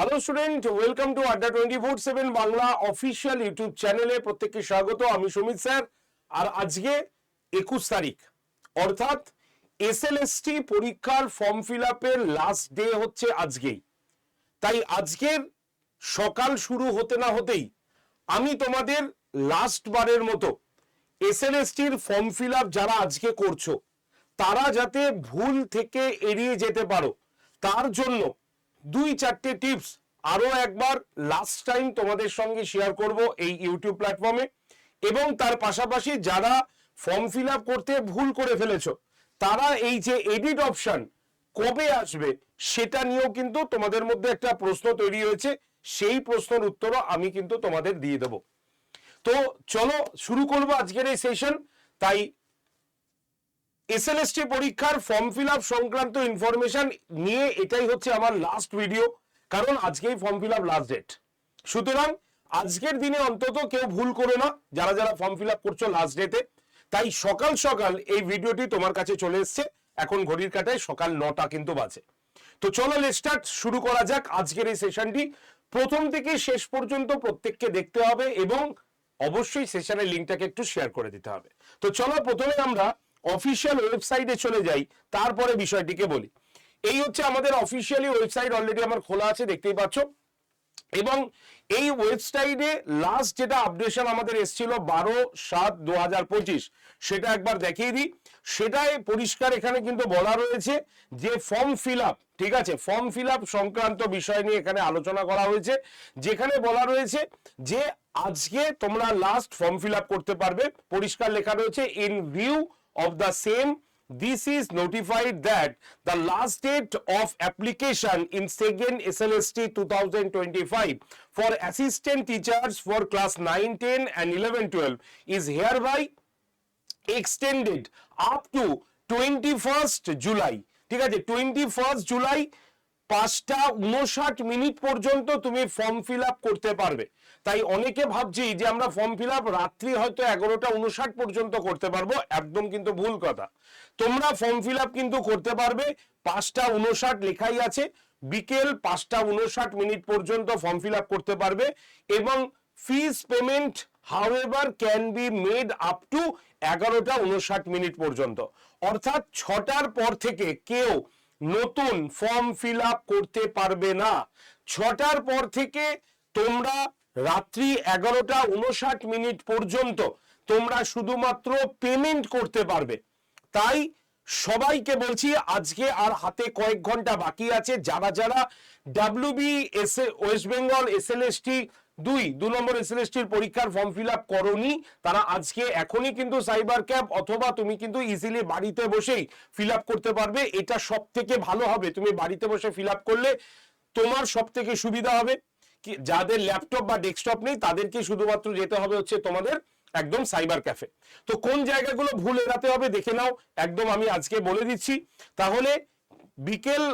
Hello student welcome to Adda twenty four seven Bangla official YouTube চ্যানেলে প্রত্যেককে স্বাগত। আমি সুমিত স্যার। আর আজকে একুশ তারিখ। অর্থাৎ এসএলএসটি পরীক্ষার ফর্ম ফিল আপের লাস্ট ডে হচ্ছে আজকেই। তাই আজকের সকাল শুরু হতে না হতেই আমি তোমাদের লাস্ট বারের মতো এসএলএসটির ফর্ম ফিল আপ যারা আজকে করছ, তারা যাতে ভুল থেকে এড়িয়ে যেতে পারো, তার জন্য দুই চারটে টিপস আরও একবার লাস্ট টাইম তোমাদের সঙ্গে শেয়ার করব এই ইউটিউব প্ল্যাটফর্মে এবং তার পাশাপাশি যারা ফর্ম ফিল আপ করতে ভুল করে ফেলেছো, তারা এই যে এডিট অপশন কবে আসবে সেটা নিয়েও কিন্তু তোমাদের মধ্যে একটা প্রশ্ন তৈরি হয়েছে। সেই প্রশ্নের উত্তরও আমি কিন্তু তোমাদের দিয়ে দেব। তো চলো শুরু করব আজকের এই সেশন তাই এসএলএসটি পরীক্ষার ফর্ম ফিল আপ সংক্রান্ত ইনফরমেশন নিয়ে এটাই হচ্ছে আমার লাস্ট ভিডিও কারণ আজকেই form fill up last date সুতরাং আজকের দিনে অন্তত কেউ ভুল করো না, যারা যারা ফর্ম ফিল আপ করছ লাস্ট ডেতে তাই সকাল সকাল এই ভিডিওটি তোমার কাছে চলে এসছে, এখন ঘড়ির কাটায় সকাল নটা কিন্তু বাজে। তো চলো স্টার্ট শুরু করা যাক আজকের এই সেশনটি প্রথম থেকে শেষ পর্যন্ত প্রত্যেককে দেখতে হবে এবং অবশ্যই সেশনের লিঙ্কটাকে একটু শেয়ার করে দিতে হবে। তো চলো প্রথমে আমরা অফিসিয়াল ওয়েবসাইটে চলে যাই, তারপরে বিষয়টিকে বলি। এই হচ্ছে আমাদের অফিসিয়ালি ওয়েবসাইট অলরেডি আমার খোলা আছে, দেখতেই পাচ্ছ। এবং এই ওয়েবসাইটে লাস্ট যেটা আপডেশন আমাদের এসেছিল বারো সাত দু সেটা একবার দেখিয়ে দিই। সেটাই পরিষ্কার এখানে কিন্তু বলা রয়েছে যে ফর্ম ফিল আপ ঠিক আছে? ফর্ম ফিল আপ সংক্রান্ত বিষয় নিয়ে এখানে আলোচনা করা হয়েছে, যেখানে বলা রয়েছে যে আজকে তোমরা লাস্ট ফর্ম ফিল আপ করতে পারবে। পরিষ্কার লেখা রয়েছে in view of the same this is notified that the last date of application in second SLST 2025 for assistant teachers for class 9 10 and 11 12 is hereby extended up to 21st July ঠিক আছে 21st July পাঁচটা উনষাট মিনিট পর্যন্ত তুমি form fill up করতে পারবে তাই অনেকে ভাবছি যে আমরা ফর্ম ফিল আপ রাত্রি হয়তো এগারোটা উনষাট পর্যন্ত করতে পারব, একদম কিন্তু ভুল কথা। তোমরা ফর্ম ফিল আপ কিন্তু করতে পারবে, পাঁচটা উনষাট লেখাই আছে, বিকেল পাঁচটা উনষাট মিনিট পর্যন্ত ফর্ম ফিল আপ করতে পারবে এবং fees payment however can be made up to এগারোটা উনষাট মিনিট পর্যন্ত। অর্থাৎ ছটার পর থেকে কেউ নতুন ফর্ম ফিল আপ করতে পারবে না। ছটার পর থেকে তোমরা রাত্রি এগারোটা উনষাট মিনিট পর্যন্ত তোমরা শুধুমাত্র পেমেন্ট করতে পারবে। তাই সবাইকে বলছি, আজকে আর হাতে কয়েক ঘণ্টা বাকি আছে। যারা যারা WB S West Bengal S L S T দুই, দু নম্বর এস এল এস টির পরীক্ষার ফর্ম ফিল আপ করনি, তারা আজকে এখনই কিন্তু সাইবার ক্যাব অথবা তুমি কিন্তু ইজিলি বাড়িতে বসেই ফিল আপ করতে পারবে। এটা সব থেকে ভালো হবে। তুমি বাড়িতে বসে ফিল আপ করলে তোমার সব থেকে সুবিধা হবে। যাদের ল্যাপটপ বা ডেস্কটপ নেই তাদেরকে শুধুমাত্র যেতে হবে হচ্ছে তোমাদের একদম সাইবার ক্যাফে। তো কোন জায়গাগুলো ভুল এড়াতে হবে দেখে নাও। একদম আমি আজকে বলে দিচ্ছি। তাহলে বিকেল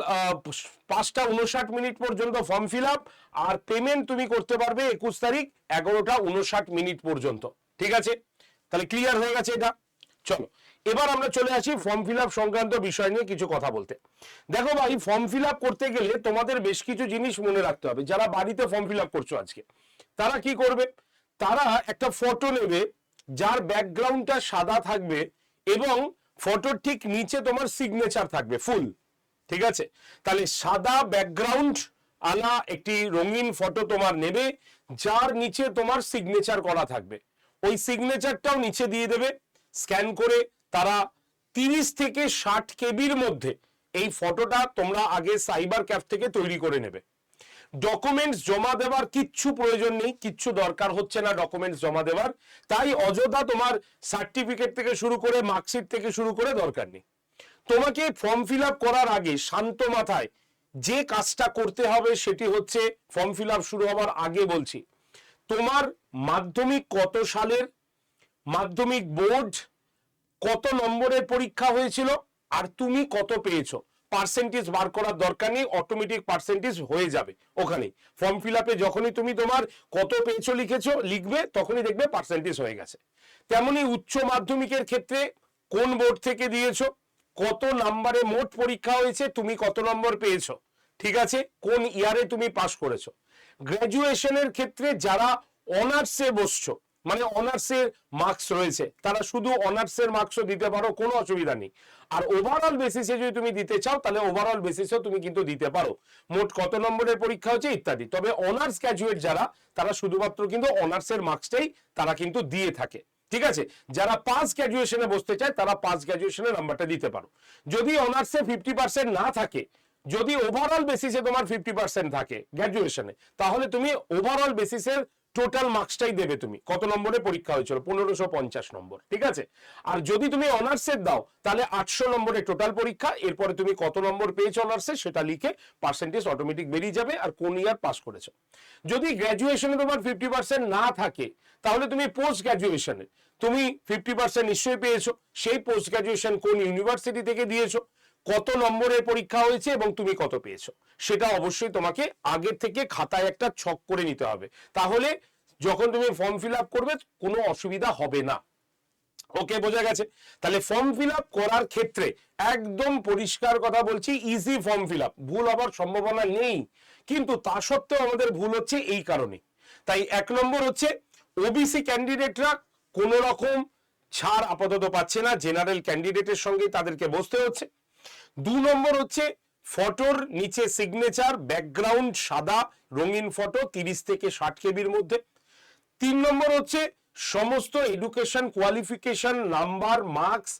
পাঁচটা উনষাট মিনিট পর্যন্ত ফর্ম ফিল আপ, আর পেমেন্ট তুমি করতে পারবে একুশ তারিখ এগারোটা উনষাট মিনিট পর্যন্ত। ঠিক আছে? তাহলে ক্লিয়ার হয়ে গেছে এটা? চলো। এবার আমরা চলে আসি ফর্ম ফিল সংক্রান্ত বিষয় নিয়ে কিছু কথা বলতে। দেখো ভাই ফর্ম ফিল করতে গেলে তোমাদের বেশ কিছু জিনিস মনে রাখতে হবে। যারা বাড়িতে ফর্ম ফিল আপ করছ আজকে, তারা কি করবে? তারা একটা ফটো নেবে, যার ব্যাকগ্রাউন্ডটা সাদা থাকবে এবং ফটোর ঠিক নিচে তোমার সিগনেচার থাকবে ফুল ঠিক আছে? তাহলে সাদা ব্যাকগ্রাউন্ড আলা একটি রঙিন ফটো তোমার নেবে, যার নিচে তোমার সিগনেচার করা থাকবে। ওই সিগনেচারটাও নিচে দিয়ে দেবে স্ক্যান করে তারা তিরিশ থেকে ষাট কেবির মধ্যে এই ফটোটা তোমরা আগে সাইবার ক্যাফ থেকে তৈরি করে নেবে। ডকুমেন্টস জমা দেওয়ার কিচ্ছু প্রয়োজন নেই, কিচ্ছু দরকার হচ্ছে না ডকুমেন্টস জমা দেওয়ার তাই অযথা তোমার সার্টিফিকেট থেকে শুরু করে মার্কশিট থেকে শুরু করে দরকার নেই। তোমাকে ফর্ম ফিল করার আগে শান্ত মাথায় যে কাজটা করতে হবে সেটি হচ্ছে ফর্ম ফিল শুরু হওয়ার আগে বলছি। তোমার মাধ্যমিক কত সালের? মাধ্যমিক বোর্ড কত নম্বরের পরীক্ষা হয়েছিল আর তুমি কত পেয়েছ? পার্সেন্টেজ বার করার দরকার নেই অটোমেটিক পার্সেন্টেজ হয়ে যাবে ওখানে ফর্ম ফিল আপে যখনই তুমি তোমার কত পেয়েছ লিখেছো, লিখবে, তখনই দেখবে পার্সেন্টেজ হয়ে গেছে। তেমনি উচ্চ মাধ্যমিকের ক্ষেত্রে কোন বোর্ড থেকে দিয়েছ, কত নাম্বারে মোট পরীক্ষা হয়েছে, তুমি কত নম্বর পেয়েছ, ঠিক আছে? কোন ইয়ারে তুমি পাস করেছ। গ্র্যাজুয়েশনের ক্ষেত্রে যারা অনার্সে বসছো মানে অনার্সের মার্কস রয়েছে। তারা শুধু অনার্সের মার্কসও দিতে পারো, কোনো অসুবিধা নেই। আর ওভারঅল বেসিসে যদি তুমি দিতে চাও, তাহলে ওভারঅল বেসিসেও তুমি কিন্তু দিতে পারো। মোট কত নম্বরের পরীক্ষা হচ্ছে ইত্যাদি। তবে অনার্স গ্র্যাজুয়েট যারা, তারা শুধুমাত্র কিন্তু অনার্সের মার্কসটাই তারা কিন্তু দিয়ে থাকে। ঠিক আছে? যারা পাস গ্র্যাজুয়েশনে বসতে চায়, তারা পাস গ্র্যাজুয়েশনের নাম্বারটা দিতে পারো। যদি অনার্সে ফিফটি পার্সেন্ট না থাকে, যদি ওভারঅল বেসিসে তোমার ফিফটি পার্সেন্ট থাকে গ্র্যাজুয়েশনে তাহলে তুমি ওভারঅল বেসিসের টোটাল মার্কসটাই দেবে তুমি। কত নম্বরে পরীক্ষা হয়েছিল? পনেরোশো পঞ্চাশ নম্বর, ঠিক আছে? আর যদি তুমি অনার্সের দাও, তাহলে আটশো নম্বরে টোটাল পরীক্ষা, এরপরে তুমি কত নম্বর পেয়েছ অনার্সে সেটা লিখে পার্সেন্টেজ অটোমেটিক বেরিয়ে যাবে আর কোন ইয়ার পাস করেছ। যদি গ্র্যাজুয়েশনে তোমার ফিফটি পার্সেন্ট না থাকে, তাহলে তুমি পোস্ট গ্র্যাজুয়েশনে তুমি ফিফটি পার্সেন্ট নিশ্চয়ই পেয়েছ। সেই পোস্ট গ্র্যাজুয়েশন কোন ইউনিভার্সিটি থেকে দিয়েছ? কত নম্বরের পরীক্ষা হয়েছে এবং তুমি কত পেয়েছ? সেটা অবশ্যই তোমাকে আগের থেকে খাতায় একটা ছক করে নিতে হবে। তাহলে যখন তুমি ফর্ম ফিল আপ করবে, কোনো অসুবিধা হবে না। ওকে বোঝা গেছে? তাহলে ফর্ম ফিল আপ করার ক্ষেত্রে একদম পরিষ্কার কথা বলছি ইজি ফর্ম ফিল আপ ভুল হবার সম্ভাবনা নেই। কিন্তু তা সত্ত্বেও আমাদের ভুল হচ্ছে এই কারণে। তাই এক নম্বর হচ্ছে ওবিসি ক্যান্ডিডেটরা কোন রকম ছাড় আপাতত পাচ্ছে না। জেনারেল ক্যান্ডিডেটের সঙ্গে তাদেরকে বসতে হচ্ছে। দু নম্বর হচ্ছে ফটোর নিচে সিগনেচার ব্যাকগ্রাউন্ড সাদা, রঙিন ফটো তিরিশ থেকে ষাট কেবির মধ্যে। তিন নম্বর হচ্ছে সমস্ত এডুকেশন কোয়ালিফিকেশন নাম্বার মার্কস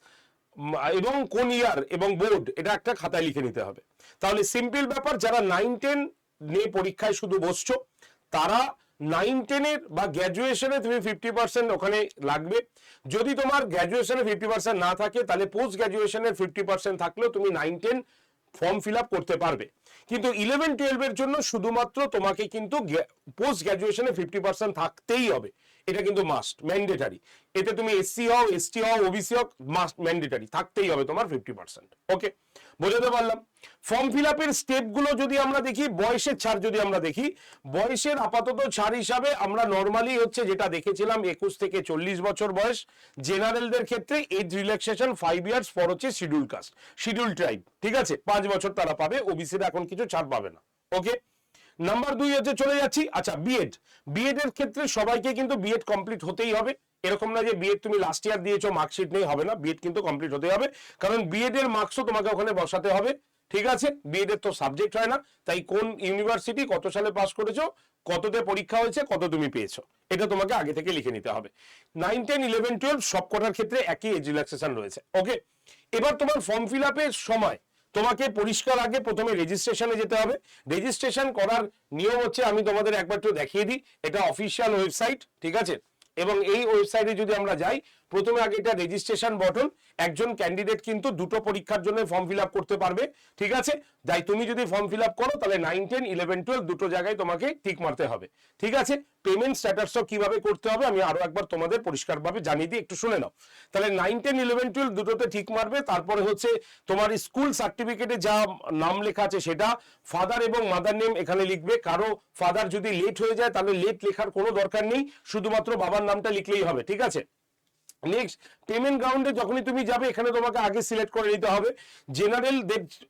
এবং কোন ইয়ার এবং বোর্ড এটা একটা খাতায় লিখে নিতে হবে। তাহলে সিম্পল ব্যাপার, যারা নাইন টেন নিয়ে পরীক্ষায় শুধু বসছো, তারা নাইন টেনের বা গ্র্যাজুয়েশনে তুমি ফিফটি পার্সেন্ট ওখানে লাগবে। যদি তোমার গ্র্যাজুয়েশনে ফিফটি পার্সেন্ট না থাকে, তাহলে পোস্ট গ্র্যাজুয়েশনের ফিফটি পার্সেন্ট থাকলেও তুমি nine ten form fill up করতে পারবে। কিন্তু ইলেভেন টুয়েলভের জন্য শুধুমাত্র তোমাকে কিন্তু পোস্ট গ্র্যাজুয়েশনে ফিফটি পার্সেন্ট থাকতেই হবে। এটা কিন্তু মাস্ট ম্যান্ডেটারি এতে তুমি এসসি হও এসটি হও ওবিসি হও মাস্ট ম্যান্ডেটারি থাকতেই হবে তোমার ফিফটি পার্সেন্ট ওকে বোঝাতে পারলাম? ফর্ম ফিল আপের স্টেপগুলো যদি আমরা দেখি, বয়সের ছাড় যদি আমরা দেখি, বয়সের আপাতত ছাড় হিসাবে আমরা নর্মালি হচ্ছে যেটা দেখেছিলাম, একুশ থেকে চল্লিশ বছর বয়স জেনারেলদের ক্ষেত্রে এজ রিল্যাক্সেশন ফাইভ ইয়ার্স পর হচ্ছে শিডিউল কাস্ট শিডিউল ট্রাইব ঠিক আছে? পাঁচ বছর তারা পাবে ওবিসিরা এখন কিছু ছাড় পাবে না ওকে নাম্বার দুই হচ্ছে চলে যাচ্ছি। আচ্ছা বিএড বিএড এর ক্ষেত্রে সবাইকে কিন্তু বিএড কমপ্লিট হতেই হবে। এরকম না যে বিএড তুমি লাস্ট ইয়ার দিয়েছ মার্কশিট নেই, হবে না। বিএড কিন্তু কমপ্লিট হতে হবে। কারণ বিএড এর মার্কসও তোমাকে ওখানে বসাতে হবে। ঠিক আছে? বিএড এর তো সাবজেক্ট হয় না। তাই কোন ইউনিভার্সিটি কত সালে পাস করেছ, কততে পরীক্ষা হয়েছে, কত তুমি পেয়েছ? এটা তোমাকে আগে থেকে লিখে নিতে হবে। নাইন টেন ইলেভেন টুয়েলভ সব কটার ক্ষেত্রে একই এজ রিল্যাক্সেশন রয়েছে। ওকে এবার তোমার ফর্ম ফিল আপের সময়। তোমাকে পরিষ্কার আগে প্রথমে রেজিস্ট্রেশনে যেতে হবে। রেজিস্ট্রেশন করার নিয়ম হচ্ছে আমি তোমাদের একবার একটু দেখিয়ে দিই। এটা অফিসিয়াল ওয়েবসাইট ঠিক আছে? এবং এই ওয়েবসাইটে যদি আমরা যাই প্রথমে আগে এটা রেজিস্ট্রেশন বটন একজন ক্যান্ডিডেট কিন্তু দুটো পরীক্ষার জন্য ফর্ম ফিল করতে পারবে, ঠিক আছে? তাই তুমি যদি ফর্ম ফিল করো, তাহলে নাইন টেন ইলেভেন টুয়েলভ দুটো জায়গায় তোমাকে টিক মারতে হবে, ঠিক আছে? পেমেন্ট স্ট্যাটাসটাও কীভাবে করতে হবে, আমি আরও একবার তোমাদের পরিষ্কারভাবে জানিয়ে দিই, একটু শুনে নাও। তাহলে নাইন টেন ইলেভেন টুয়েলভ দুটোতে ঠিক মারবে, তারপরে হচ্ছে তোমার স্কুল সার্টিফিকেটে যা নাম লেখা আছে সেটা ফাদার এবং মাদার নেম এখানে লিখবে, কারও ফাদার যদি লেট হয়ে যায়, তাহলে লেট লেখার কোনো দরকার নেই, শুধুমাত্র বাবার নামটা লিখলেই হবে, ঠিক আছে? নেক্সট পেমেন্ট গ্রাউন্ডে যখনই তুমি যাবে, এখানে তোমাকে আগে সিলেক্ট করে নিতে হবে। জেনারেল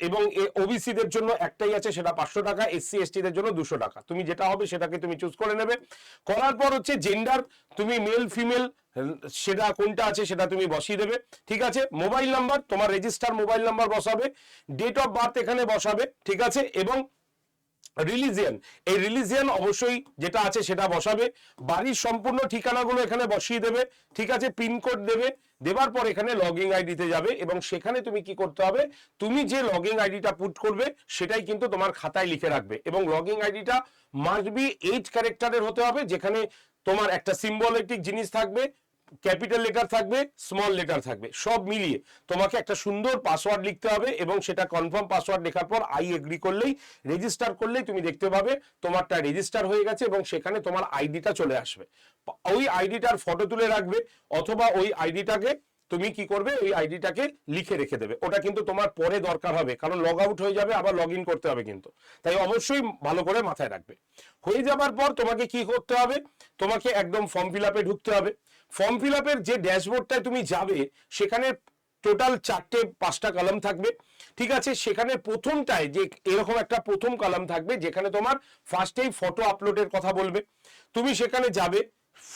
এবং ওবিসি দের জন্য একটাই আছে, সেটা পাঁচশো টাকা এসসি এসটি দের জন্য দুশো টাকা। তুমি যেটা হবে, সেটাকে তুমি চুজ করে নেবে। করার পর হচ্ছে জেন্ডার তুমি মেল ফিমেল সেটা কোনটা আছে, সেটা তুমি বসিয়ে দেবে। ঠিক আছে? মোবাইল নাম্বার তোমার রেজিস্টার মোবাইল নাম্বার বসাবে। ডেট অফ বার্থ এখানে বসাবে। ঠিক আছে? এবং রিলিজিয়ান। এই রিলিজিয়ান অবশ্যই যেটা আছে সেটা বসাবে। বাড়ির সম্পূর্ণ ঠিকানাগুলো এখানে বসিয়ে দেবে। ঠিক আছে পিনকোড দেবে। দেবার পর এখানে লগিং আইডিতে যাবে এবং সেখানে তুমি কি করতে হবে, তুমি যে লগিং আইডিটা পুট করবে সেটাই কিন্তু তোমার খাতায় লিখে রাখবে এবং লগিং আইডিটা মাস্ট বি এইট ক্যারেক্টারের হতে হবে, যেখানে তোমার একটা সিম্বলিক জিনিস থাকবে ক্যাপিটাল লেটার থাকবে, স্মল লেটার থাকবে, সব মিলিয়ে। তোমাকে একটা সুন্দর পাসওয়ার্ড লিখতে হবে এবং সেটা কনফার্ম পাসওয়ার্ড লেখার পর আই এগ্রি করলেই রেজিস্টার করলেই তুমি দেখতে পাবে তোমারটা রেজিস্টার হয়ে গেছে এবং সেখানে তোমার আইডিটা চলে আসবে। ওই আইডিটার ফটো তুলে রাখবে অথবা ওই আইডিটাকে তুমি কি করবে, ওই আইডিটাকে লিখে রেখে দেবে। ওটা কিন্তু তোমার পরে দরকার হবে, কারণ লগ আউট হয়ে যাবে, আবার লগ করতে হবে কিন্তু। তাই অবশ্যই ভালো করে মাথায় রাখবে। হয়ে যাবার পর তোমাকে কি করতে হবে? তোমাকে একদম ফর্ম ফিল ঢুকতে হবে। ফর্ম ফিল আপের যে ড্যাশবোর্ডটায় তুমি যাবে, সেখানে টোটাল চারটে, পাঁচটা কলাম থাকবে। ঠিক আছে? সেখানে প্রথমটায় যে এরকম একটা প্রথম কলাম থাকবে, যেখানে তোমার ফার্স্টেই ফটো আপলোডের কথা বলবে। তুমি সেখানে যাবে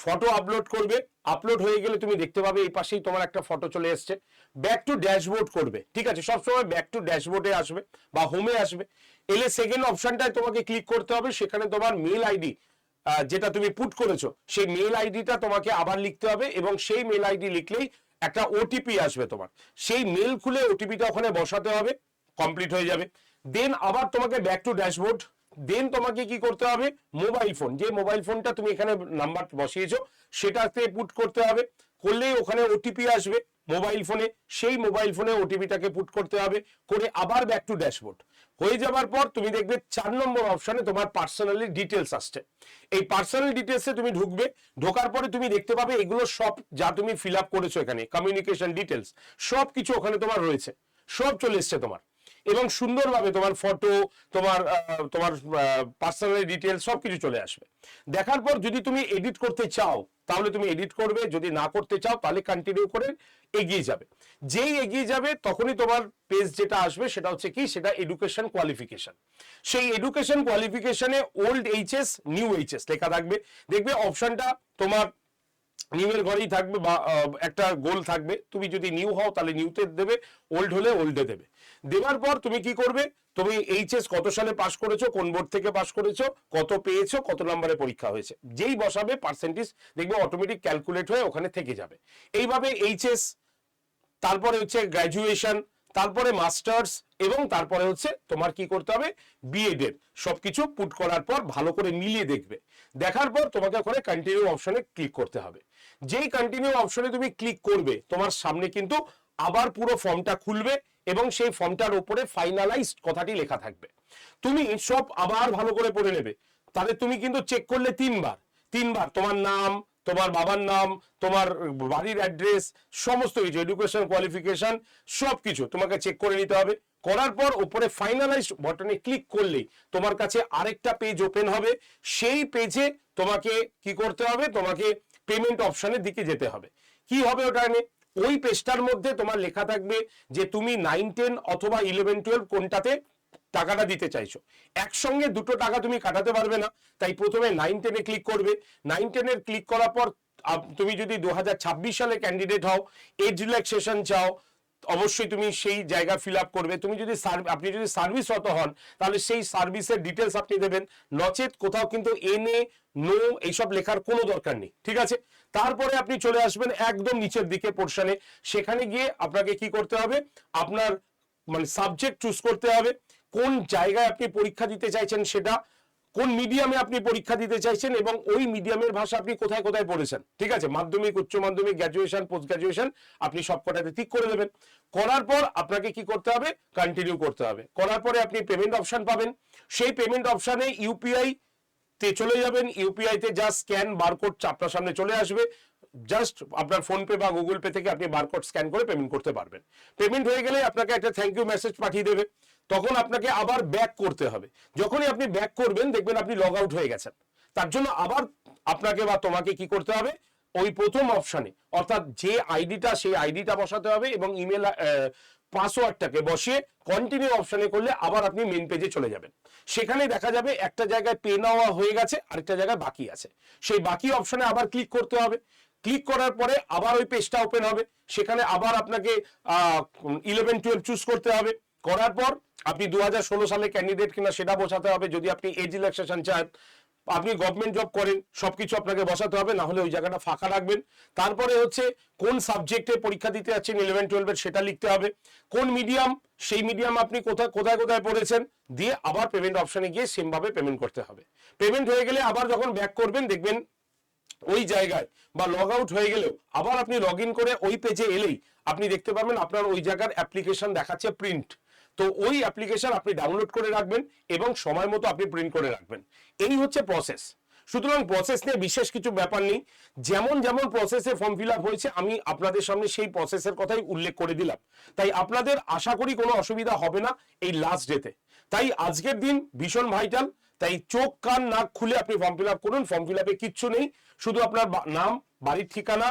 ফটো আপলোড করবে আপলোড হয়ে গেলে তুমি দেখতে পাবে এই পাশেই তোমার একটা ফটো চলে এসছে। ব্যাক টু ড্যাশবোর্ড করবে, ঠিক আছে? সবসময় ব্যাক টু ড্যাশবোর্ডে আসবে বা হোমে আসবে। এলে সেকেন্ড অপশনটায় তোমাকে ক্লিক করতে হবে, সেখানে তোমার মেল আইডি যেটা তুমি পুট করেছ, সেই মেল আইডিটা তোমাকে আবার লিখতে হবে এবং সেই মেল আইডি লিখলেই একটা ওটিপি আসবে তোমার। সেই মেল খুলে ওটিপিটা ওখানে বসাতে হবে কমপ্লিট হয়ে যাবে। দেন আবার তোমাকে ব্যাক টু ড্যাশবোর্ড দেন তোমাকে কি করতে হবে? মোবাইল ফোন যে মোবাইল ফোনটা তুমি এখানে নাম্বার বসিয়েছো, সেটাতে পুট করতে হবে। করলেই ওখানে ওটিপি আসবে মোবাইল ফোনে সেই মোবাইল ফোনে ওটিপিটাকে পুট করতে হবে, করে আবার ব্যাক টু ড্যাশবোর্ড হয়ে যাবার পর তুমি দেখবে চার নম্বর অপশনে তোমার পার্সোনালি ডিটেলস আসছে। এই পার্সোনাল ডিটেলসে তুমি ঢুকবে, ঢোকার পরে তুমি দেখতে পাবে এগুলো সব যা তুমি ফিল আপ করেছ এখানে কমিউনিকেশন ডিটেলস সব কিছু ওখানে তোমার রয়েছে, সব চলে এসছে তোমার। এবং সুন্দরভাবে তোমার ফটো তোমার তোমার পার্সোনাল ডিটেলস সব কিছু চলে আসবে। দেখার পর যদি তুমি এডিট করতে চাও তাহলে তুমি এডিট করবে, যদি না করতে চাও তাহলে কন্টিনিউ করে এগিয়ে যাবে। যেই এগিয়ে যাবে তখনই তোমার পেজ যেটা আসবে সেটা হচ্ছে কি? সেটা এডুকেশন কোয়ালিফিকেশন সেই এডুকেশন কোয়ালিফিকেশনে ওল্ড এইচএস নিউ এইচএস লেখা থাকবে। দেখবে অপশনটা তোমার নিউয়ের ঘরেই থাকবে বা একটা গোল থাকবে। তুমি যদি নিউ হও, তাহলে নিউতে দেবে, ওল্ড হলে ওল্ডে দেবে। দেওয়ার পর তুমি কি করবে? তুমি এইচএস কত সালে পাশ করেছ, কোন বোর্ড থেকে পাশ করেছ, কত পেয়েছ, কত নম্বরে পরীক্ষা হয়েছে। যেই বসাবে পার্সেন্টেজ দেখবে অটোমেটিক ক্যালকুলেট হয়ে ওখানে থেকে যাবে। এইভাবে এইচএস, তারপরে হচ্ছে গ্র্যাজুয়েশন তারপরে মাস্টার্স এবং তারপরে হচ্ছে তোমার কি করতে হবে? বিএড এর। সবকিছু পুট করার পর ভালো করে মিলিয়ে দেখবে। দেখার পর তোমাকে ওখানে কন্টিনিউ অপশনে ক্লিক করতে হবে। যেই কন্টিনিউ অপশনে তুমি ক্লিক করবে, তোমার সামনে কিন্তু আবার পুরো ফর্মটা খুলবে এবং সেই ফর্মটার উপরে ফাইনালাইজড কথাটি লেখা থাকবে। তুমি সব আবার ভালো করে পড়ে নেবে। তাহলে তুমি কিন্তু চেক করলে তিনবার। তিনবার তোমার নাম, তোমার বাবার নাম, তোমার বাড়ির অ্যাড্রেস সমস্ত কিছু এডুকেশন কোয়ালিফিকেশন সব কিছু তোমাকে চেক করে নিতে হবে। করার পর উপরে ফাইনালাইজ বটনে ক্লিক করলেই তোমার কাছে আরেকটা পেজ ওপেন হবে। সেই পেজে তোমাকে কি করতে হবে? তোমাকে পেমেন্ট অপশনের দিকে যেতে হবে। কি হবে ওটা নিয়ে? ওই পেজটার মধ্যে তোমার লেখা থাকবে যে তুমি নাইন টেন অথবা ইলেভেন টুয়েলভ কোনটাতে টাকাটা দিতে চাইছো। একসঙ্গে দুটো টাকা তুমি কাটাতে পারবে না, তাই প্রথমে নাইন টেনে ক্লিক করবে। নাইন টেনের ক্লিক করার পর তুমি যদি দু হাজার ছাব্বিশ সালে ক্যান্ডিডেট হও এজ রিল্যাক্সেশন চাও অবশ্যই তুমি সেই জায়গা ফিল আপ করবে। তুমি যদি আপনি যদি সার্ভিসরত হন, তাহলে সেই সার্ভিসের ডিটেলস আপনি দেবেন। নচেত কোথাও কিন্তু এনে নো এইসব লেখার কোনো দরকার নেই, ঠিক আছে? তারপরে আপনি চলে আসবেন একদম নিচের দিকে পোর্শনে সেখানে গিয়ে আপনাকে কি করতে হবে? আপনার মানে সাবজেক্ট চুজ করতে হবে। কোন জায়গায় আপনি পরীক্ষা দিতে চাইছেন সেটা কোন মিডিয়ামে আপনি পরীক্ষা দিতে চাইছেন এবং ওই মিডিয়ামের ভাষা আপনি কোথায় কোথায় পড়েছেন? ঠিক আছে? মাধ্যমিক, উচ্চ মাধ্যমিক গ্র্যাজুয়েশন পোস্ট গ্র্যাজুয়েশন আপনি সবকটাতে ঠিক করে দেবেন। করার পর আপনাকে কি করতে হবে? কন্টিনিউ করতে হবে। করার পরে আপনি পেমেন্ট অপশন পাবেন। সেই পেমেন্ট অপশনে ইউপিআই তে চলে যাবেন। ইউপিআই তে জাস্ট স্ক্যান বারকোড আপনার সামনে চলে আসবে। জাস্ট আপনার ফোন পে বা গুগল পে থেকে আপনি বারকোড স্ক্যান করে পেমেন্ট করতে পারবেন। পেমেন্ট হয়ে গেলে আপনাকে একটা থ্যাংক ইউ মেসেজ পাঠিয়ে দেবে। তখন আপনাকে আবার ব্যাক করতে হবে। যখনই আপনি ব্যাক করবেন, দেখবেন আপনি লগ আউট হয়ে গেছেন। তার জন্য আবার আপনাকে বা তোমাকে কি করতে হবে? ওই প্রথম অপশানে অর্থাৎ যে আইডিটা সেই আইডিটা বসাতে হবে এবং ইমেল পাসওয়ার্ডটাকে বসিয়ে কন্টিনিউ অপশানে করলে আবার আপনি মেন পেজে চলে যাবেন। সেখানে দেখা যাবে একটা জায়গায় পে নেওয়া হয়ে গেছে, আরেকটা জায়গায় বাকি আছে। সেই বাকি অপশানে আবার ক্লিক করতে হবে। ক্লিক করার পরে আবার ওই পেজটা ওপেন হবে। সেখানে আবার আপনাকে ইলেভেন টুয়েলভ চুজ করতে হবে। করার পর আপনি দুহাজার ষোলো সালে ক্যান্ডিডেট কিনা সেটা বোঝাতে হবে। যদি আপনি এজ রিল্যাক্সেশন চান, আপনি গভর্নমেন্ট জব করেন, সবকিছু আপনাকে বসাতে হবে, না হলে ওই জায়গাটা ফাঁকা রাখবেন। তারপরে হচ্ছে কোন সাবজেক্টে পরীক্ষা দিতে যাচ্ছেন ইলেভেন টুয়েলভের সেটা লিখতে হবে। কোন মিডিয়াম সেই মিডিয়াম আপনি কোথায় কোথায় কোথায় পড়েছেন, দিয়ে আবার পেমেন্ট অপশনে গিয়ে সেমভাবে পেমেন্ট করতে হবে। পেমেন্ট হয়ে গেলে আবার যখন ব্যাক করবেন, দেখবেন ওই জায়গায় বা লগ আউট হয়ে গেলেও আবার আপনি লগ করে ওই পেজে এলেই আপনি দেখতে পাবেন আপনার ওই জায়গার অ্যাপ্লিকেশন দেখাচ্ছে প্রিন্ট তো ওই অ্যাপ্লিকেশন আপনি ডাউনলোড করে রাখবেন এবং সময় মতো আপনি প্রিন্ট করে রাখবেন। এই হচ্ছে প্রসেস সুতরাং প্রসেস নিয়ে বিশেষ কিছু ব্যাপার নেই। যেমন যেমন প্রসেসে ফর্ম ফিল হয়েছে, আমি আপনাদের সামনে সেই প্রসেসের কথাই উল্লেখ করে দিলাম। তাই আপনাদের আশা করি কোনো অসুবিধা হবে না এই লাস্ট ডেতে তাই আজকের দিন ভীষণ ভাইটাল তাই চোখ, কান, নাক খুলে আপনি ফর্ম ফিল করুন। ফর্ম ফিল আপে কিচ্ছু নেই। শুধু আপনার নাম, বাড়ির ঠিকানা,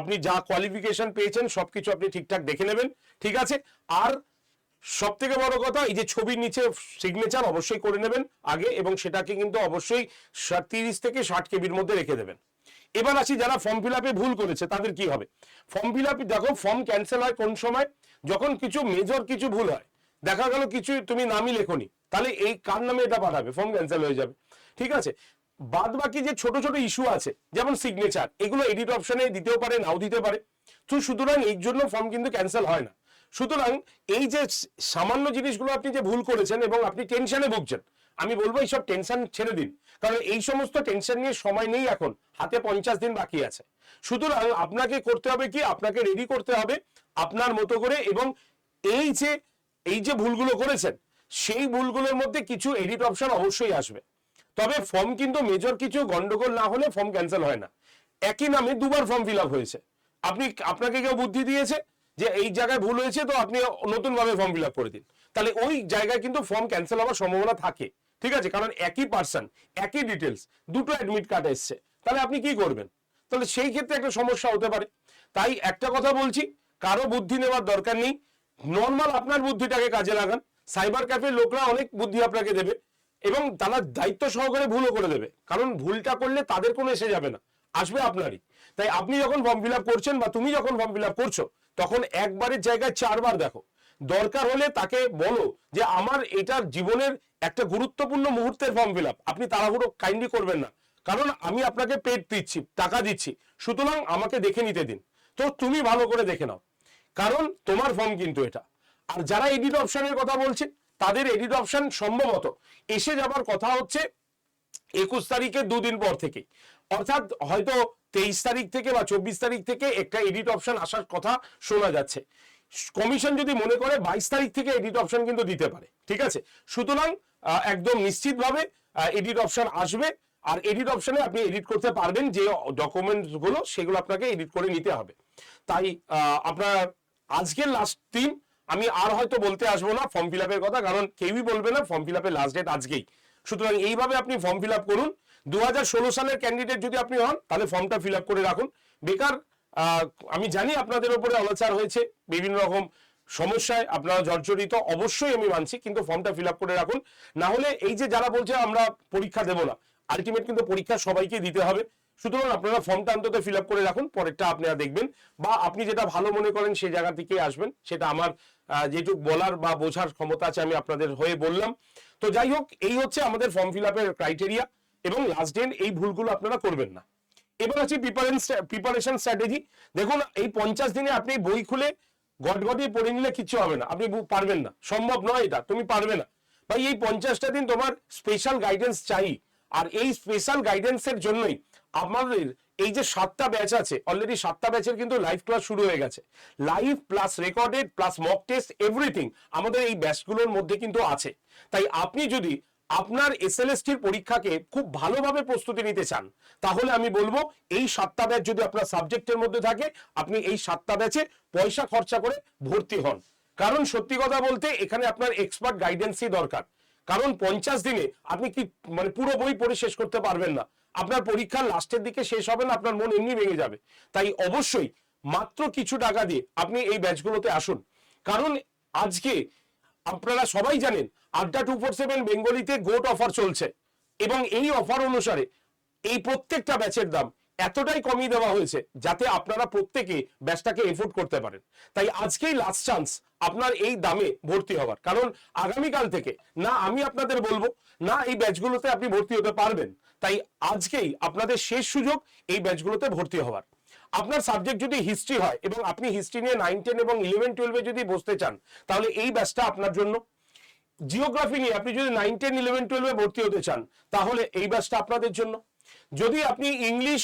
আপনি যা কোয়ালিফিকেশন পেয়েছেন, সবকিছু আপনি ঠিকঠাক দেখে নেবেন। ঠিক আছে? আর সব থেকে বড় কথা, এই যে ছবির নিচে সিগনেচার অবশ্যই করে নেবেন আগে এবং সেটাকে কিন্তু অবশ্যই তিরিশ থেকে ষাট কেবির মধ্যে রেখে দেবেন। এবার আসি যারা ফর্ম ফিল আপে ভুল করেছে, তাদের কি হবে? ফর্ম ফিল আপ দেখো ফর্ম ক্যান্সেল হয় কোন সময়? যখন কিছু মেজর কিছু ভুল হয়, দেখা গেল কিছু তুমি নামই লেখনি, তাহলে এই কার নামে এটা পাঠাবে? ফর্ম ক্যান্সেল হয়ে যাবে। ঠিক আছে? বাদ বাকি যে ছোট ছোট ইস্যু আছে, যেমন সিগনেচার এগুলো এডিট অপশনে দিতেও পারে, নাও দিতে পারে। তো সুতরাং এই জন্য ফর্ম কিন্তু ক্যান্সেল হয় না। সুতরাং এই যে সামান্য জিনিসগুলো আপনি যে ভুল করেছেন এবং আপনি টেনশনে ভুগছেন, আমি বলব এইসব টেনশন ছেড়ে দিন। কারণ এই সমস্ত টেনশন নিয়ে সময় নেই এখন, হাতে পঞ্চাশ দিন বাকি আছে। সুতরাং আপনাকে করতে হবে কি? আপনাকে রেডি করতে হবে আপনার মতো করে এবং এই যে এই যে ভুলগুলো করেছেন, সেই ভুলগুলোর মধ্যে কিছু এডিট অপশন অবশ্যই আসবে। তবে ফর্ম কিন্তু মেজর কিছু গন্ডগোল না হলে ফর্ম ক্যান্সেল হয় না। একই নামে দুবার ফর্ম ফিল হয়েছে। আপনি, আপনাকে কেউ বুদ্ধি দিয়েছে? যে এই জায়গায় ভুল হয়েছে, তো আপনি নতুন ভাবে ফর্ম ফিল আপ করে দিন। তাহলে ওই জায়গায় কিন্তু ফর্ম ক্যান্সেল হওয়ার সম্ভাবনা থাকে। ঠিক আছে? কারণ একই পার্সন একই ডিটেলস দুটো অ্যাডমিট কার্ড এসছে। তাহলে আপনি কি করবেন? তাহলে সেই ক্ষেত্রে একটা সমস্যা হতে পারে। তাই একটা কথা বলছি, কারও বুদ্ধি নেওয়ার দরকার নেই। নর্মাল আপনার বুদ্ধিটাকে কাজে লাগান। সাইবার ক্যাফের লোকরা অনেক বুদ্ধি আপনাকে দেবে এবং তারা দায়িত্ব সহকারে ভুলও করে দেবে। কারণ ভুলটা করলে তাদের কোনো এসে যাবে না। আসবে আপনারই। তাই আপনি যখন ফর্ম ফিল করছেন বা তুমি যখন ফর্ম ফিল করছ তখন একবারের জায়গায় চারবার দেখো। দরকার হলে তাকে বলো যে আমার এটার জীবনের একটা গুরুত্বপূর্ণ মুহূর্তের ফর্ম ফিল আপ আপনি তাড়াহুড়ো কাইন্ডলি করবেন না। কারণ আমি আপনাকে পেড দিচ্ছি, টাকা দিচ্ছি। সুতরাং আমাকে দেখে নিতে দিন। তো তুমি ভালো করে দেখে নাও। কারণ তোমার ফর্ম কিন্তু এটা। আর যারা এডিট অপশনের কথা বলছে তাদের এডিট অপশন সম্ভবত এসে যাবার কথা হচ্ছে একুশ তারিখের দুদিন পর থেকে অর্থাৎ হয়তো তেইশ তারিখ থেকে বা চব্বিশ তারিখ থেকে একটা এডিট অপশন আসার কথা শোনা যাচ্ছে। কমিশন যদি মনে করে বাইশ তারিখ থেকে এডিট অপশন কিন্তু দিতে পারে, ঠিক আছে? সুতরাং একদম নিশ্চিতভাবে এডিট অপশন আসবে, আর এডিট অপশনে আপনি এডিট করতে পারবেন যে ডকুমেন্টসগুলো, সেগুলো আপনাকে এডিট করে নিতে হবে। তাই আপনার আজকের লাস্ট দিন আমি আর হয়তো বলতে আসব না ফর্ম ফিল কথা, কারণ কেউই বলবে না ফর্ম ফিল লাস্ট ডেট আজকেই। সুতরাং এইভাবে আপনি ফর্ম ফিল করুন দু হাজার ষোলো সালের ক্যান্ডিডেট যদি আপনি হন, তাহলে ফর্মটা ফিল করে রাখুন। বেকার আমি জানি আপনাদের ওপরে অনাচার হয়েছে, বিভিন্ন রকম সমস্যায় আপনারা জর্জরিত, অবশ্যই আমি মানছি, কিন্তু ফর্মটা ফিল করে রাখুন। না হলে এই যে যারা বলছে আমরা পরীক্ষা দেবো না আলটিমেট কিন্তু পরীক্ষা সবাইকে দিতে হবে। সুতরাং আপনারা ফর্মটা অন্তত ফিল করে রাখুন, পরেরটা আপনারা দেখবেন। বা আপনি যেটা ভালো মনে করেন সেই জায়গা থেকে আসবেন, সেটা আমার যেটুকু বলার বা বোঝার ক্ষমতা আছে, আমি আপনাদের হয়ে বললাম। তো যাই হোক, এই হচ্ছে আমাদের ফর্ম ফিল ক্রাইটেরিয়া এবং লাস্ট ডেট এই ভুলগুলো আপনারা করবেন না। এবার আছে প্রিপারেশন স্ট্র্যাটেজি দেখুন, এই পঞ্চাশ দিনে আপনি বই খুলে গটগটিয়ে পড়ে নিলে কিচ্ছু হবে না। আপনি পারবেন না। সম্ভব নয় এটা। তুমি পারবে না। ভাই, এই পঞ্চাশটা দিন তোমার স্পেশাল গাইডেন্স চাই। আর এই স্পেশাল গাইডেন্সের জন্যই আমাদের এই যে সাতটা ব্যাচ আছে অলরেডি সাতটা ব্যাচের কিন্তু লাইভ ক্লাস শুরু হয়ে গেছে। Live plus recorded plus mock test everything আমাদের এই ব্যাচগুলোর মধ্যে কিন্তু আছে। তাই আপনি যদি আপনার এসএলএসটির পরীক্ষাকে খুব ভালোভাবে প্রস্তুতি নিতে চান, তাহলে আমি বলব এই সাতটা ব্যাচ যদি আপনার সাবজেক্টের মধ্যে থাকে, আপনি এই সাতটা ব্যাচে পয়সা খরচা করে ভর্তি হন। কারণ সত্যি কথা বলতে এখানে আপনার এক্সপার্ট গাইডেন্সই দরকার। কারণ পঞ্চাশ দিনে আপনি কি মানে পুরো বই পড়ে শেষ করতে পারবেন না। আপনার পরীক্ষার লাস্টের দিকে শেষ হবে না, আপনার মন এমনি ভেঙে যাবে। তাই অবশ্যই মাত্র কিছু টাকা দিয়ে আপনি এই ব্যাচগুলোতে আসুন। কারণ আজকে আপনারা সবাই জানেন আড্ডা টু ফোর সেভেন বেঙ্গলিতে গোট অফার চলছে। এবং এই অফার অনুসারে এই প্রত্যেকটা ব্যাচের দাম এতটাই কমিয়ে দেওয়া হয়েছে যাতে আপনারা প্রত্যেকে ব্যাচটাকে এফোর্ড করতে পারেন। তাই আজকেই লাস্ট চান্স আপনার এই দামে ভর্তি হওয়ার। কারণ আগামীকাল থেকে না আমি আপনাদের বলব, না এই ব্যাচগুলোতে আপনি ভর্তি হতে পারবেন। তাই আজকেই আপনাদের শেষ সুযোগ এই ব্যাচগুলোতে ভর্তি হওয়ার। আপনার সাবজেক্ট যদি হিস্ট্রি হয় এবং আপনি হিস্ট্রি নিয়ে নাইন টেন এবং ইলেভেন টুয়েলভে যদি বসতে চান, তাহলে এই ব্যাচটা আপনার জন্য। জিওগ্রাফি নিয়ে আপনি যদি নাইন টেন ইলেভেন টুয়েলভে ভর্তি হতে চান, তাহলে এই ব্যাচটা আপনাদের জন্য। যদি আপনি ইংলিশ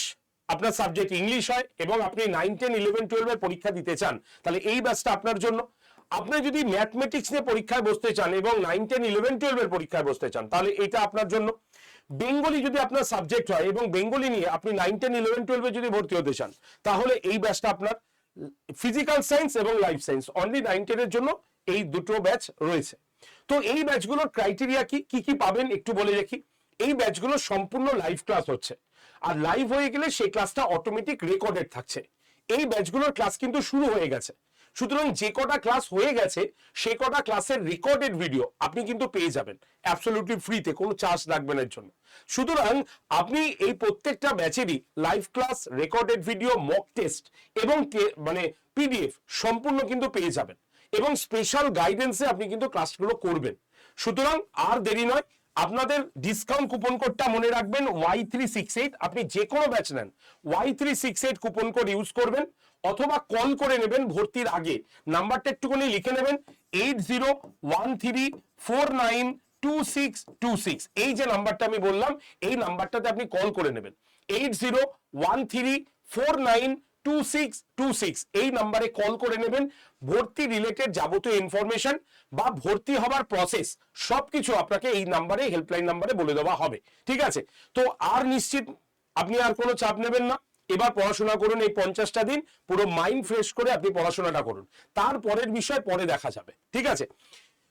আপনার সাবজেক্ট ইংলিশ হয় এবং আপনি নাইন টেন ইলেভেন টুয়েলভের পরীক্ষা দিতে চান, তাহলে এই ব্যাচটা আপনার জন্য। আপনি যদি ম্যাথমেটিক্স নিয়ে পরীক্ষায় বসতে চান এবং নাইন টেন ইলেভেন টুয়েলভের পরীক্ষায় বসতে চান, তাহলে এটা আপনার জন্য। বেঙ্গলি যদি আপনার সাবজেক্ট হয় এবং বেঙ্গলি নিয়ে আপনি নাইন টেন ইলেভেন টুয়েলভে যদি ভর্তি হতে চান, তাহলে এই ব্যাচটা আপনার ফিজিক্যাল সায়েন্স এবং লাইফ সায়েন্স অনলি নাইন টেনের জন্য এই দুটো ব্যাচ রয়েছে। তো এই ব্যাচগুলোর ক্রাইটেরিয়া কি? কি কি পাবেন? একটু বলে রাখি। এই ব্যাচগুলো সম্পূর্ণ লাইভ ক্লাস হচ্ছে। আর লাইভ হয়ে গেলে সেই ক্লাসটা অটোমেটিক রেকর্ডেড থাকছে। এই ব্যাচগুলোর ক্লাস কিন্তু শুরু হয়ে গেছে। সুতরাং যে কটা ক্লাস হয়ে গেছে, সে কটা ক্লাসের রেকর্ডেড ভিডিও আপনি কিন্তু পেয়ে যাবেন। অ্যাবসলিউটলি ফ্রিতে কোনো চার্জ লাগবে না এর জন্য। সুতরাং আপনি এই প্রত্যেকটা ব্যাচেরই live class recorded video mock test এবং মানে পিডিএফ সম্পূর্ণ কিন্তু পেয়ে যাবেন। এবং স্পেশাল গাইডেন্সে আপনি কিন্তু ক্লাসগুলো করবেন। সুতরাং আর দেরি নয়, আপনাদের ডিসকাউন্ট কুপন কোডটা মনে রাখবেন ওয়াই থ্রি সিক্স এইট আপনি যে কোনো ব্যাচ নেন Y three six eight coupon code use করবেন। অথবা কল করে নেবেন ভর্তির আগে। নাম্বারটা একটুখানি লিখে নেবেন eight zero one three four nine two six two six এই যে নাম্বারটা আমি বললাম, এই নাম্বারটাতে আপনি কল করে নেবেন। Eight zero one three four nine two six two six এই নাম্বারে কল করে নেবেন, ভর্তি রিলেটেড যাবতীয় ইনফরমেশন বা ভর্তি হবার প্রসেস সবকিছু আপনাকে এই নাম্বারে হেল্পলাইন নাম্বারে বলে দেওয়া হবে। ঠিক আছে? তো আর নিশ্চিত আপনি আর কোনো চাপ নেবেন না। এবার পড়াশোনা করুন এই পঞ্চাশটা দিন, পুরো মাইন্ড ফ্রেশ করে আপনি পড়াশোনাটা করুন। তারপরের বিষয় পরে দেখা যাবে, ঠিক আছে?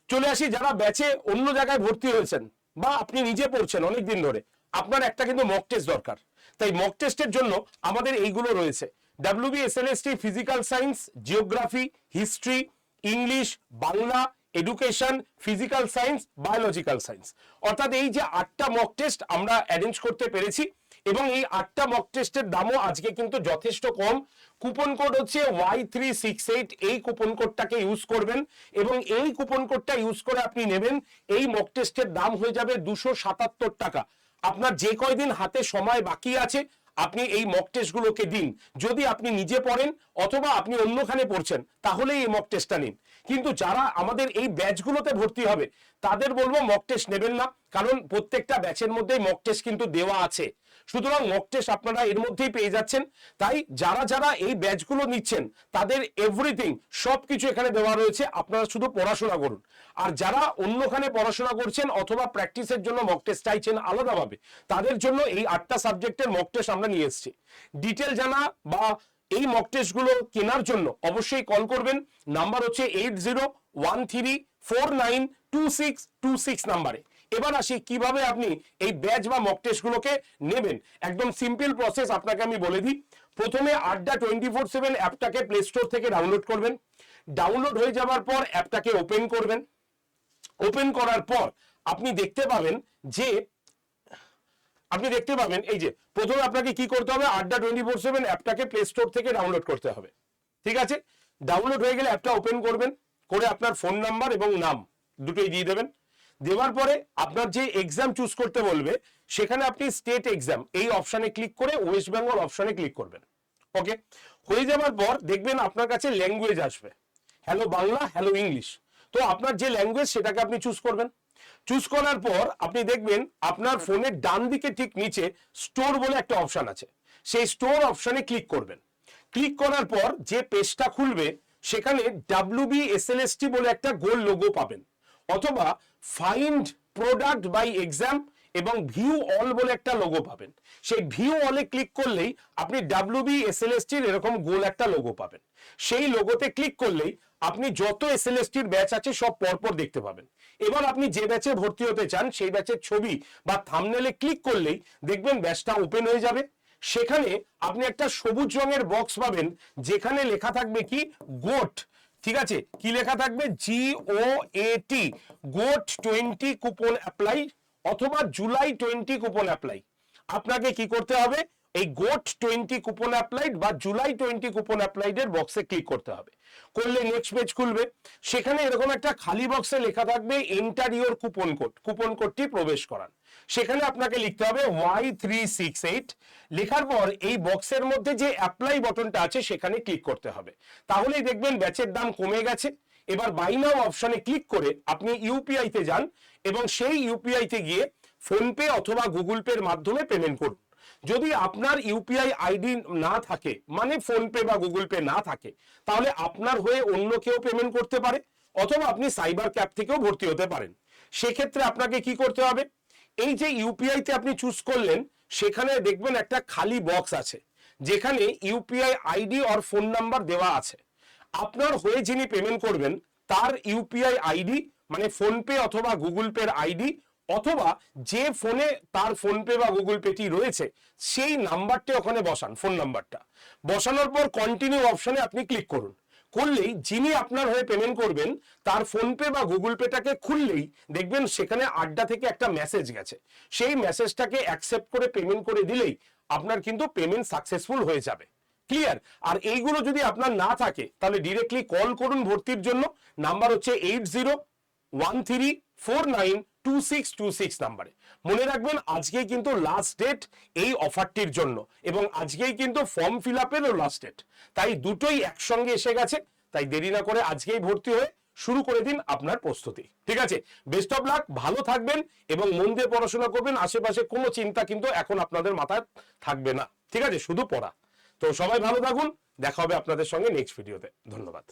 চলে আসি, যারা ব্যাচে অন্য জায়গায় ভর্তি হয়েছেন বা আপনি নিজে পড়ছেন অনেক দিন ধরে, আপনার একটা কিন্তু মক টেস্ট দরকার। তাই মক টেস্টের জন্য আমাদের এইগুলো রয়েছে। WB SLST physical science geography history English Bangla education physical science biological science অর্থাৎ এই যে আটটা মক টেস্ট আমরা অ্যারেঞ্জ করতে পেরেছি এবং এই আটটা মক টেস্টের দামও আজকে কিন্তু যথেষ্ট কম। কুপন কোড হচ্ছে ওয়াই থ্রি সিক্স এইট এই কুপন কোডটাকে ইউজ করবেন এবং এই কুপন কোডটা ইউজ করে আপনি নেবেন। এই মক টেস্টের দাম হয়ে যাবে দুশো সাতাত্তর টাকা। আপনার যে কয়দিন হাতে সময় বাকি আছে, আপনি এই মক টেস্টগুলোকে দিন। যদি আপনি নিজে পড়েন অথবা আপনি অন্যখানে পড়ছেন তাহলে এই মক টেস্টটা নিন। কিন্তু যারা আমাদের এই ব্যাচগুলোতে ভর্তি হবে, তাদের বলব মক টেস্ট নেবেন না, কারণ প্রত্যেকটা ব্যাচের মধ্যেই মক টেস্ট কিন্তু দেওয়া আছে। সুতরাং মক টেস্ট আপনারা এর মধ্যেই পেয়ে যাচ্ছেন। তাই যারা যারা এই ব্যাচগুলো নিচ্ছেন, তাদের এভরিথিং সবকিছু এখানে দেওয়া রয়েছে। আপনারা শুধু পড়াশোনা করুন। আর যারা অন্যখানে পড়াশোনা করছেন অথবা প্র্যাকটিসের জন্য মক টেস্ট চাইছেন আলাদাভাবে, তাদের জন্য এই আটটা সাবজেক্টের মক টেস্ট আমরা নিয়ে এসেছি। ডিটেল জানা বা এই মক টেস্টগুলো কেনার জন্য অবশ্যই কল করবেন। নাম্বার হচ্ছে eight zero one three four nine two six two six নাম্বারে এবার আসি, কীভাবে আপনি এই ব্যাচ বা মক টেস্টগুলোকে নেবেন? একদম সিম্পল প্রসেস আপনাকে আমি বলে দিই। প্রথমে আড্ডা টোয়েন্টি ফোর সেভেন অ্যাপটাকে প্লে স্টোর থেকে ডাউনলোড করবেন। ডাউনলোড হয়ে যাওয়ার পর অ্যাপটাকে ওপেন করবেন। ওপেন করার পর আপনি দেখতে পাবেন যে আপনি দেখতে পাবেন, এই যে, প্রথমে আপনাকে কি করতে হবে? আড্ডা টোয়েন্টি ফোর সেভেন অ্যাপটাকে প্লে স্টোর থেকে ডাউনলোড করতে হবে। ঠিক আছে? ডাউনলোড হয়ে গেলে অ্যাপটা ওপেন করবেন, করে আপনার ফোন নাম্বার এবং নাম দুটোই দিয়ে দেবেন। দেওয়ার পরে আপনার যে এক্সাম চুজ করতে বলবে, সেখানে আপনি স্টেট এক্সাম এই অপশানে ক্লিক করে ওয়েস্ট বেঙ্গল অপশানে ক্লিক করবেন। ওকে হয়ে যাওয়ার পর দেখবেন আপনার কাছে ল্যাঙ্গুয়েজ আসবে। হ্যালো বাংলা হ্যালো ইংলিশ তো আপনার যে ল্যাঙ্গুয়েজ সেটাকে আপনি চুজ করবেন। চুজ করার পর আপনি দেখবেন আপনার ফোনের ডান দিকে ঠিক নিচে স্টোর বলে একটা অপশন আছে। সেই স্টোর অপশনে ক্লিক করবেন। ক্লিক করার পর যে পেজটা খুলবে, সেখানে ডাব্লিউবি এসএলএসটি বলে একটা গোল লোগো পাবেন। অথবা ফাইন্ড প্রোডাক্ট বাই এক্সাম এবং ভিউ অল বলে একটা লোগো পাবেন। সেই ভিউ অলে ক্লিক করলেই আপনি ডাব্লিউবি এসএলএসটির এরকম গোল একটা লোগো পাবেন। সেই লোগোতে ক্লিক করলেই আপনি যত এস এল এস এসএলএসটির ব্যাচ আছে সব পরপর দেখতে পাবেন। এবার আপনি যে ব্যাচে ভর্তি হতে চান, সেই ব্যাচের ছবি বা থামনেলে ক্লিক করলেই দেখবেন ব্যাচটা ওপেন হয়ে যাবে। সেখানে আপনি একটা সবুজ রঙের বক্স পাবেন, যেখানে লেখা থাকবে কি? গোট ঠিক আছে? কি লেখা থাকবে? G O A T GOAT twenty coupon apply অথবা জুলাই টোয়েন্টি কুপন অ্যাপ্লাই আপনাকে কি করতে হবে? এই গোট টোয়েন্টি কুপন অ্যাপ্লাইড বা জুলাই টোয়েন্টি কুপন অ্যাপ্লাইড এর বক্সে ক্লিক করতে হবে। করলে নেক্সট পেজ খুলবে। সেখানে এরকম একটা খালি বক্সে লেখা থাকবে enter your coupon code coupon কোডটি প্রবেশ করান। সেখানে আপনাকে লিখতে হবে ওয়াই থ্রি সিক্স এইট লেখার পর এই বক্সের মধ্যে যে অ্যাপ্লাই বটনটা আছে, সেখানে ক্লিক করতে হবে। তাহলেই দেখবেন ব্যাচের দাম কমে গেছে। এবার বাই নাও অপশনে ক্লিক করে আপনি ইউপিআই তে যান এবং সেই ইউপিআই তে গিয়ে ফোনপে অথবা গুগল পের মাধ্যমে পেমেন্ট করুন। যদি আপনার ইউপিআই আইডি না থাকে মানে ফোনপে বা গুগল পে না থাকে, তাহলে আপনার হয়ে অন্য কেউ পেমেন্ট করতে পারে, অথবা আপনি সাইবার ক্যাব থেকেও ভর্তি হতে পারেন। সেক্ষেত্রে আপনাকে কি করতে হবে? এই যে ইউপিআই তে আপনি চুজ করলেন, সেখানে দেখবেন একটা খালি বক্স আছে, যেখানে ইউপিআই আইডি আর ফোন নাম্বার দেওয়া আছে। আপনার হয়ে যিনি পেমেন্ট করবেন, তার ইউপিআই আইডি মানে ফোনপে অথবা গুগল পের আইডি অথবা যে ফোনে তার ফোনপে বা গুগল পেটি রয়েছে, সেই নাম্বারটি ওখানে বসান, ফোন নাম্বারটা। বসানোর পর কন্টিনিউ অপশনে আপনি ক্লিক করুন। করলেই যিনি আপনার হয়ে পেমেন্ট করবেন, তার ফোনপে বা গুগল পেটাকে খুললেই দেখবেন সেখানে আড্ডা থেকে একটা মেসেজ গেছে। সেই মেসেজটাকে অ্যাকসেপ্ট করে পেমেন্ট করে দিলেই আপনার কিন্তু পেমেন্ট সাকসেসফুল হয়ে যাবে। ক্লিয়ার আর এইগুলো যদি আপনার না থাকে, তাহলে ডিরেক্টলি কল করুন ভর্তির জন্য। নাম্বার হচ্ছে eight zero one three four nine two six two six নাম্বারে। মনে রাখবেন, আজকেই কিন্তু লাস্ট ডেট এই অফারটির জন্য এবং আজকেই কিন্তু ফর্ম ফিল আপেরও লাস্ট ডেট তাই দুটোই একসঙ্গে এসে গেছে, তাই দেরি না করে আজকেই ভর্তি হয়ে শুরু করে দিন আপনার প্রস্তুতি। ঠিক আছে? বেস্ট অফ লাক ভালো থাকবেন এবং মন দিয়ে পড়াশোনা করবেন, আশেপাশে কোনো চিন্তা কিন্তু এখন আপনাদের মাথায় থাকবে না। ঠিক আছে? শুধু পড়া। তো সবাই ভালো থাকুন, দেখা হবে আপনাদের সঙ্গে নেক্সট ভিডিওতে ধন্যবাদ।